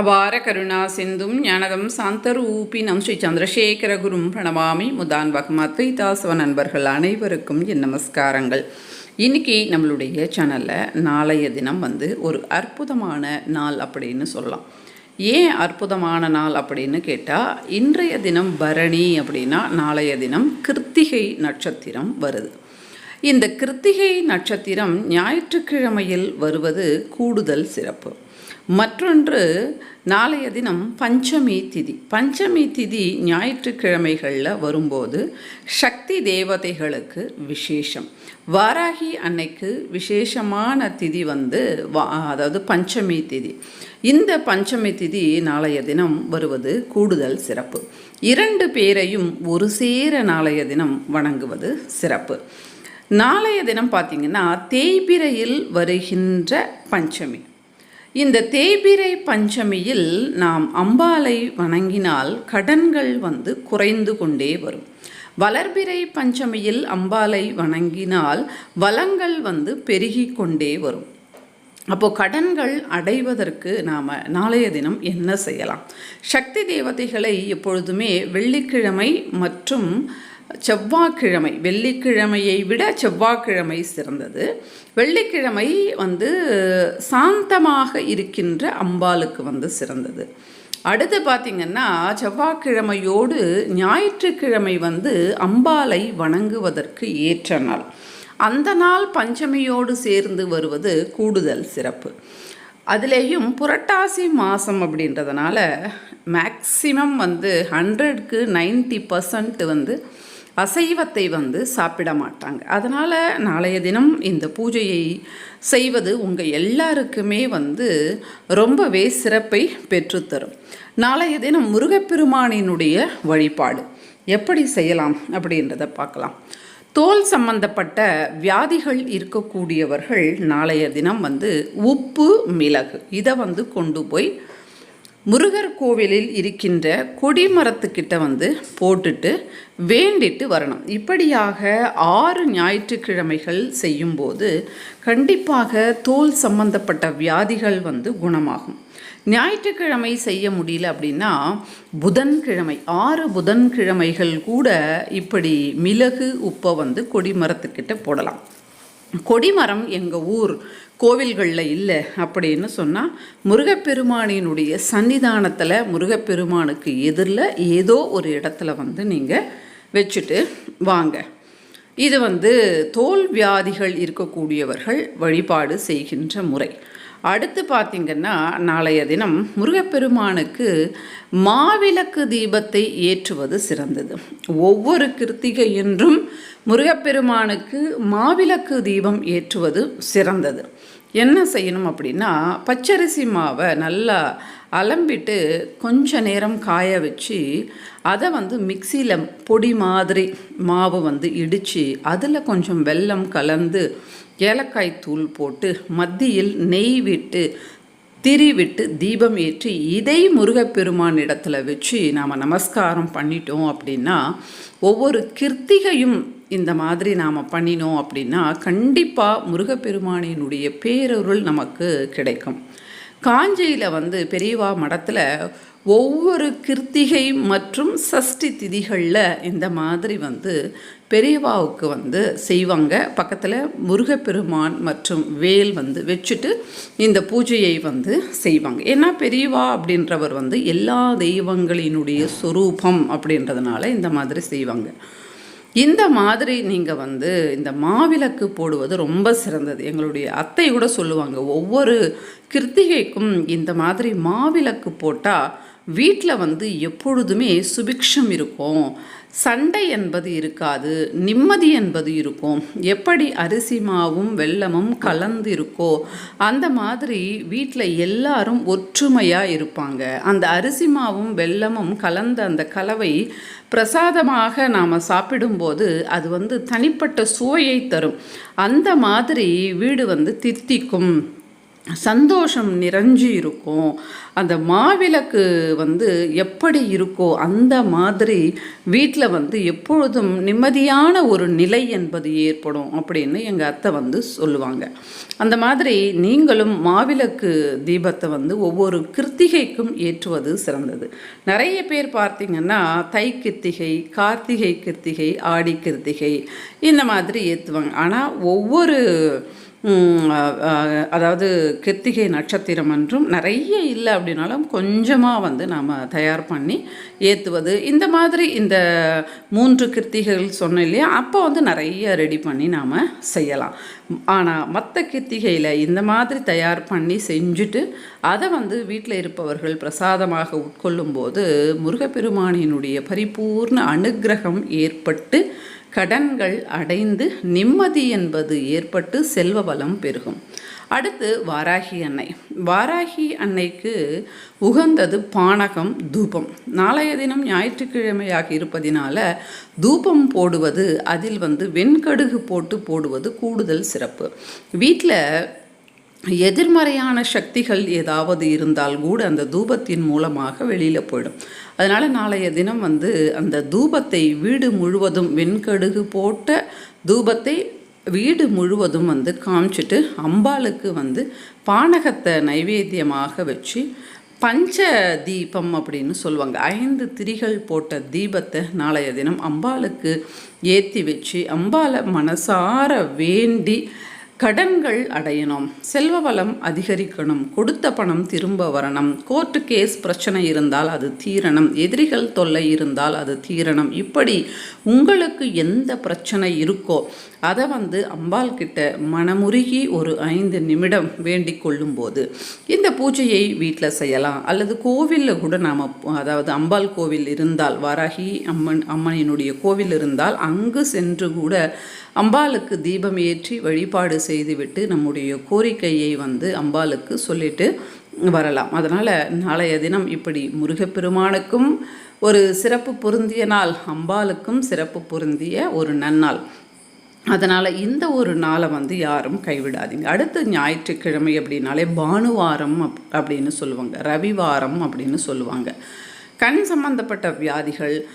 அபார கருணா சிந்தும் ஞானதம் சாந்தரூபினம் ஸ்ரீ சந்திரசேகர குரும் பிரணவாமி முதான் அத்வைதாசவ நண்பர்கள் அனைவருக்கும் என் நமஸ்காரங்கள். இன்னைக்கு நம்மளுடைய சேனலில் நாளைய தினம் வந்து ஒரு அற்புதமான நாள் அப்படின்னு சொல்லலாம். ஏன் அற்புதமான நாள் அப்படின்னு கேட்டால் இன்றைய தினம் பரணி அப்படின்னா நாளைய தினம் கிருத்திகை நட்சத்திரம் வருது. இந்த கிருத்திகை நட்சத்திரம் ஞாயிற்றுக்கிழமையில் வருவது கூடுதல் சிறப்பு. மற்றொன்று நாளைய தினம் பஞ்சமி திதி. பஞ்சமி திதி ஞாயிற்றுக்கிழமைகளில் வரும்போது சக்தி தேவதைகளுக்கு விசேஷம். வாராகி அன்னைக்கு விசேஷமான திதி வந்து வா அதாவது பஞ்சமி திதி. இந்த பஞ்சமி திதி நாளைய தினம் வருவது கூடுதல் சிறப்பு. இரண்டு பேரையும் ஒரு சேர நாளைய தினம் வணங்குவது சிறப்பு. நாளைய தினம் பார்த்திங்கன்னா தேய்பிரையில் வருகின்ற பஞ்சமி. இந்த தேய்பிரை பஞ்சமியில் நாம் அம்பாலை வணங்கினால் கடன்கள் வந்து குறைந்து கொண்டே வரும். வளர்பிறை பஞ்சமியில் அம்பாலை வணங்கினால் வளங்கள் வந்து பெருகி கொண்டே வரும். அப்போது கடன்கள் அடைவதற்கு நாம் நாளைய தினம் என்ன செய்யலாம்? சக்தி தேவதைகளை எப்பொழுதுமே வெள்ளிக்கிழமை மற்றும் செவ்வாய்க்கிழமை வெள்ளிக்கிழமையை விட செவ்வாய்க்கிழமை சிறந்தது. வெள்ளிக்கிழமை வந்து சாந்தமாக இருக்கின்ற அம்பாளுக்கு வந்து சிறந்தது. அடுத்து பார்த்திங்கன்னா செவ்வாய்க்கிழமையோடு ஞாயிற்றுக்கிழமை வந்து அம்பாலை வணங்குவதற்கு ஏற்ற நாள். அந்த நாள் பஞ்சமியோடு சேர்ந்து வருவது கூடுதல் சிறப்பு. அதுலேயும் புரட்டாசி மாதம் அப்படின்றதுனால மேக்சிமம் வந்து ஹண்ட்ரட்க்கு நைன்ட்டி பர்சன்ட் வந்து அசைவத்தை வந்து சாப்பிட மாட்டாங்க. அதனால் நாளைய தினம் இந்த பூஜையை செய்வது உங்கள் எல்லாருக்குமே வந்து ரொம்பவே சிறப்பை பெற்றுத்தரும். நாளைய தினம் முருகப்பெருமானினுடைய வழிபாடு. எப்படி செய்யலாம் அப்படின்றத பார்க்கலாம். தோல் சம்பந்தப்பட்ட வியாதிகள் இருக்கக்கூடியவர்கள் நாளைய தினம் வந்து உப்பு மிளகு இதை வந்து கொண்டு போய் முருகர் கோவிலில் இருக்கின்ற கொடிமரத்துக்கிட்ட வந்து போட்டுட்டு வேண்டிட்டு வரணும். இப்படியாக ஆறு ஞாயிற்றுக்கிழமைகள் செய்யும்போது கண்டிப்பாக தோல் சம்பந்தப்பட்ட வியாதிகள் வந்து குணமாகும். ஞாயிற்றுக்கிழமை செய்ய முடியல அப்படின்னா புதன்கிழமை ஆறு புதன்கிழமைகள் கூட இப்படி மிளகு உப்பை வந்து கொடிமரத்துக்கிட்ட போடலாம். கொடிமரம் எங்கள் ஊர் கோவில்களில் இல்லை அப்படின்னு சொன்னால் முருகப்பெருமானினுடைய சன்னிதானத்தில் முருகப்பெருமானுக்கு எதிரில் ஏதோ ஒரு இடத்துல வந்து நீங்கள் வச்சுட்டு வாங்க. இது வந்து தோல் வியாதிகள் இருக்கக்கூடியவர்கள் வழிபாடு செய்கின்ற முறை. அடுத்து பார்த்திங்கன்னா நாளைய தினம் முருகப்பெருமானுக்கு மாவிளக்கு தீபத்தை ஏற்றுவது சிறந்தது. ஒவ்வொரு கிருத்திகை என்றும் முருகப்பெருமானுக்கு மாவிளக்கு தீபம் ஏற்றுவது சிறந்தது. என்ன செய்யணும் அப்படின்னா பச்சரிசி மாவை நல்லா அலம்பிட்டு கொஞ்ச நேரம் காய வச்சு அதை வந்து மிக்சியில் பொடி மாதிரி மாவு வந்து இடித்து அதில் கொஞ்சம் வெல்லம் கலந்து ஏலக்காய் தூள் போட்டு மத்தியில் நெய் விட்டு திரி விட்டு தீபம் ஏற்றி இதை முருகப்பெருமான் இடத்துல வச்சு நாம் நமஸ்காரம் பண்ணிட்டோம் அப்படின்னா ஒவ்வொரு கிருத்திகையும் இந்த மாதிரி நாம் பண்ணினோம் அப்படின்னா கண்டிப்பாக முருகப்பெருமானினுடைய பேரருள் நமக்கு கிடைக்கும். காஞ்சியில் வந்து பெரியவா மடத்தில் ஒவ்வொரு கிருத்திகை மற்றும் சஷ்டி திதிகளில் இந்த மாதிரி வந்து பெரியவாவுக்கு வந்து செய்வாங்க. பக்கத்தில் முருகப்பெருமான் மற்றும் வேல் வந்து வச்சுட்டு இந்த பூஜையை வந்து செய்வாங்க. ஏன்னா பெரியவா அப்படின்றவர் வந்து எல்லா தெய்வங்களினுடைய சொரூபம் அப்படின்றதுனால இந்த மாதிரி செய்வாங்க. இந்த மாதிரி நீங்கள் வந்து இந்த மாவிளக்கு போடுவது ரொம்ப சிறந்தது. எங்களுடைய அத்தை கூட சொல்லுவாங்க ஒவ்வொரு கிருத்திகைக்கும் இந்த மாதிரி மாவிளக்கு போட்டால் வீட்டில் வந்து எப்பொழுதுமே சுபிக்ஷம் இருக்கும். சண்டை என்பது இருக்காது நிம்மதி என்பது இருக்கும். எப்படி அரிசி மாவும் வெள்ளமும் கலந்து இருக்கோ அந்த மாதிரி வீட்டில் எல்லாரும் ஒற்றுமையாக இருப்பாங்க. அந்த அரிசி மாவும் வெள்ளமும் கலந்த அந்த கலவை பிரசாதமாக நாம் சாப்பிடும்போது அது வந்து தனிப்பட்ட சுவையை தரும். அந்த மாதிரி வீடு வந்து தித்திக்கும். சந்தோஷம் நிறைஞ்சு இருக்கும். அந்த மாவிளக்கு வந்து எப்படி இருக்கோ அந்த மாதிரி வீட்டில் வந்து எப்பொழுதும் நிம்மதியான ஒரு நிலை என்பது ஏற்படும் அப்படின்னு எங்கள் அத்தை வந்து சொல்லுவாங்க. அந்த மாதிரி நீங்களும் மாவிளக்கு தீபத்தை வந்து ஒவ்வொரு கிருத்திகைக்கும் ஏற்றுவது சிறந்தது. நிறைய பேர் பார்த்தீங்கன்னா தை கிருத்திகை கார்த்திகை கிருத்திகை ஆடி கிருத்திகை இந்த மாதிரி ஏற்றுவாங்க ஆனால் ஒவ்வொரு அதாவது கிருத்திகை நட்சத்திரம் என்றும் நிறைய இல்லை அப்படின்னாலும் கொஞ்சமாக வந்து நாம் தயார் பண்ணி ஏற்றுவது இந்த மாதிரி இந்த மூன்று கிருத்திகைகள் சொன்னோம் இல்லையா? அப்போ வந்து நிறைய ரெடி பண்ணி நாம் செய்யலாம். ஆனால் மற்ற கிருத்திகையில் இந்த மாதிரி தயார் பண்ணி செஞ்சுட்டு அதை வந்து வீட்டில் இருப்பவர்கள் பிரசாதமாக உட்கொள்ளும்போது முருகப்பெருமானினுடைய பரிபூர்ண அனுகிரகம் ஏற்பட்டு கடன்கள் அடைந்து நிம்மதி என்பது ஏற்பட்டு செல்வ வளம் பெருகும். அடுத்து வாராகி அன்னை. வாராகி அன்னைக்கு உகந்தது பானகம் தூபம். நாளைய தினம் ஞாயிற்றுக்கிழமையாக இருப்பதினால தூபம் போடுவது அதில் வந்து வெண்கடுகு போட்டு போடுவது கூடுதல் சிறப்பு. வீட்டில் எதிர்மறையான சக்திகள் ஏதாவது இருந்தால் கூட அந்த தூபத்தின் மூலமாக வெளியில் போயிடும். அதனால் நாளைய தினம் வந்து அந்த தூபத்தை வீடு முழுவதும் வெண்கடுகு போட்ட தூபத்தை வீடு முழுவதும் வந்து காமிச்சிட்டு அம்பாளுக்கு வந்து பானகத்தை நைவேத்தியமாக வச்சு பஞ்ச தீபம் அப்படின்னு சொல்லுவாங்க. ஐந்து திரிகள் போட்ட தீபத்தை நாளைய தினம் அம்பாளுக்கு ஏற்றி வச்சு அம்பாலை மனசார வேண்டி கடன்கள் அடையணும். செல்வ வளம் அதிகரிக்கணும். கொடுத்த பணம் திரும்ப வரணும். கோர்ட்டு கேஸ் பிரச்சனை இருந்தால் அது தீரணும். எதிரிகள் தொல்லை இருந்தால் அது தீரணும். இப்படி உங்களுக்கு எந்த பிரச்சனை இருக்கோ அதை வந்து அம்பாள் கிட்ட மனமுருகி ஒரு ஐந்து நிமிடம் வேண்டிக் கொள்ளும்போது இந்த பூஜையை வீட்டில் செய்யலாம். அல்லது கோவிலில் கூட நாம் அதாவது அம்பாள் கோவில் இருந்தால் வாராகி அம்மன் அம்மனினுடைய கோவில் இருந்தால் அங்கு சென்று கூட அம்பாளுக்கு தீபம் ஏற்றி வழிபாடு செய்துவிட்டு நம்முடைய கோரிக்கையை வந்து அம்பாளுக்கு சொல்லிட்டு வரலாம். அதனால் நாளைய தினம் இப்படி முருகப்பெருமானுக்கும் ஒரு சிறப்பு பொருந்திய நாள் அம்பாளுக்கும் சிறப்பு பொருந்திய ஒரு நன்னாள். அதனால் இந்த ஒரு நாளை வந்து யாரும் கைவிடாதீங்க. அடுத்த ஞாயிற்றுக்கிழமை அப்படின்னாலே பானுவாரம் அப் அப்படின்னு சொல்லுவாங்க. ரவிவாரம் அப்படின்னு சொல்லுவாங்க. கண் சம்பந்தப்பட்ட வியாதிகள்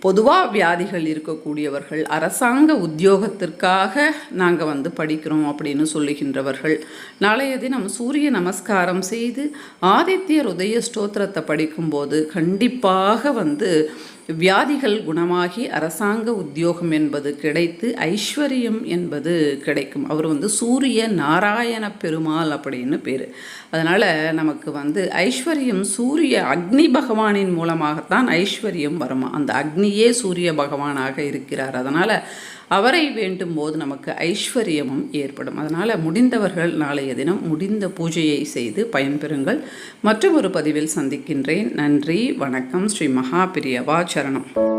பொதுவாக வியாதிகள் இருக்கக்கூடியவர்கள் அரசாங்க உத்தியோகத்திற்காக நாங்கள் வந்து படிக்கிறோம் அப்படின்னு சொல்லுகின்றவர்கள். நாளைய தினம் சூரிய நமஸ்காரம் செய்து ஆதித்யர் உதய ஸ்தோத்திரத்தை படிக்கும்போது கண்டிப்பாக வந்து வியாதிகள் குணமாகி அரசாங்க உத்தியோகம் என்பது கிடைத்து ஐஸ்வர்யம் என்பது கிடைக்கும். அவர் வந்து சூரிய நாராயண பெருமாள் அப்படின்னு பேர். அதனால் நமக்கு வந்து ஐஸ்வர்யம் சூரிய அக்னி பகவானின் மூலமாகத்தான் ஐஸ்வர்யம் வருமா? அந்த அக்னியே சூரிய பகவானாக இருக்கிறார். அதனால் அவரை வேண்டும் போது நமக்கு ஐஸ்வர்யமும் ஏற்படும். அதனால் முடிந்தவர்கள் நாளைய தினம் முடிந்த பூஜையை செய்து பயன்பெறுங்கள். மற்றும் ஒரு பதிவில் சந்திக்கின்றேன். நன்றி வணக்கம். ஸ்ரீ மகாபிரியவா சரணம்.